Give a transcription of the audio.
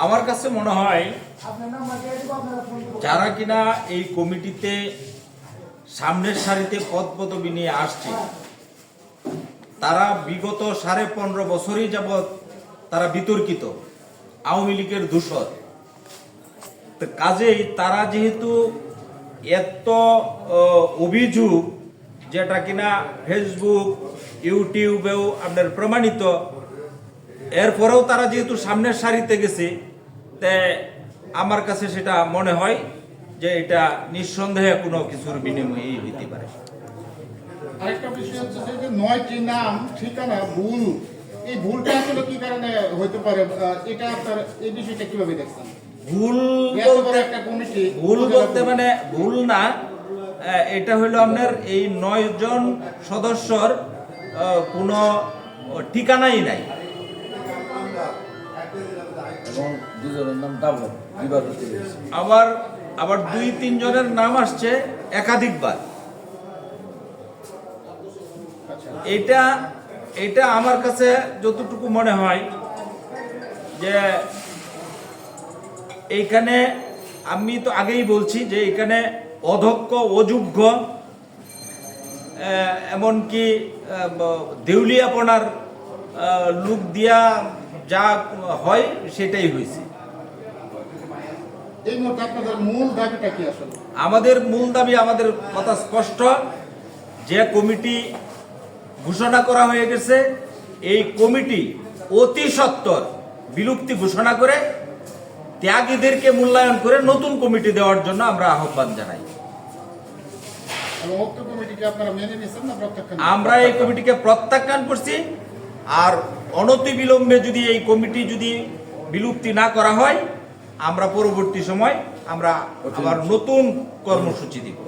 আমার কাছে মনে হয় যারা কিনা এই কমিটিতে সামনের সারিতে পদ পদবি নিয়ে আসছে তারা বিগত সাড়ে পনেরো বছরই যাবৎ তারা বিতর্কিত আওয়ামী লীগের দূষর তো কাজেই তারা যেহেতু এত অভিযোগ যেটা কিনা ফেসবুক ইউটিউবেও আপনার প্রমাণিত এরপরেও তারা যেহেতু সামনের সারিতে গেছে তে আমার কাছে সেটা মনে হয় যে এটা নিঃসন্দেহে কোনো কিছুর বিনিময়েই হইতে পারে। আরেকটা বিষয় হচ্ছে যে, নয়টি নাম ঠিকানা ভুল এই ভুলটা আসলে কি কারণে হতে পারে? এটা আপনার এই বিষয়টা কীভাবে দেখছেন? ভুল একটা কমিটি ভুল বলতে মানে ভুল না। এটা হলো আপনার এই নয় জন সদস্যর কোনো ঠিকানাই নাই। এবং দুজনের নাম ডাবল বিবাদ হতে আবার আবার দুই তিন জনের নাম আসছে একাধিকবার। এটা এটা আমার কাছে যতটুকু মনে হয় যে এইখানে আমি তো আগেই বলছি যে এখানে অধ্যক্ষ অযোগ্য এমনকি দেউলিয়াপনার লুক দিয়া যা হয় সেটাই হয়েছে। এই মুহূর্তে আপনাদের মূল দাবিটা কি আসলে? আমাদের মূল দাবি আমাদের কথা স্পষ্ট যে কমিটি ঘোষণা করা হয়ে গেছে এই কমিটি অতি সত্বর বিলুপ্তি ঘোষণা করে ত্যাগীদেরকে মূল্যায়ন করে নতুন কমিটি দেওয়ার জন্য আমরা আহ্বান জানাই। আমরা এই কমিটিকে প্রত্যাখ্যান করছি। আর অনতিবিলম্বে যদি এই কমিটি যদি বিলুপ্তি না করা হয় আমরা পরবর্তী সময় আমরা আবার নতুন কর্মসূচি দিব।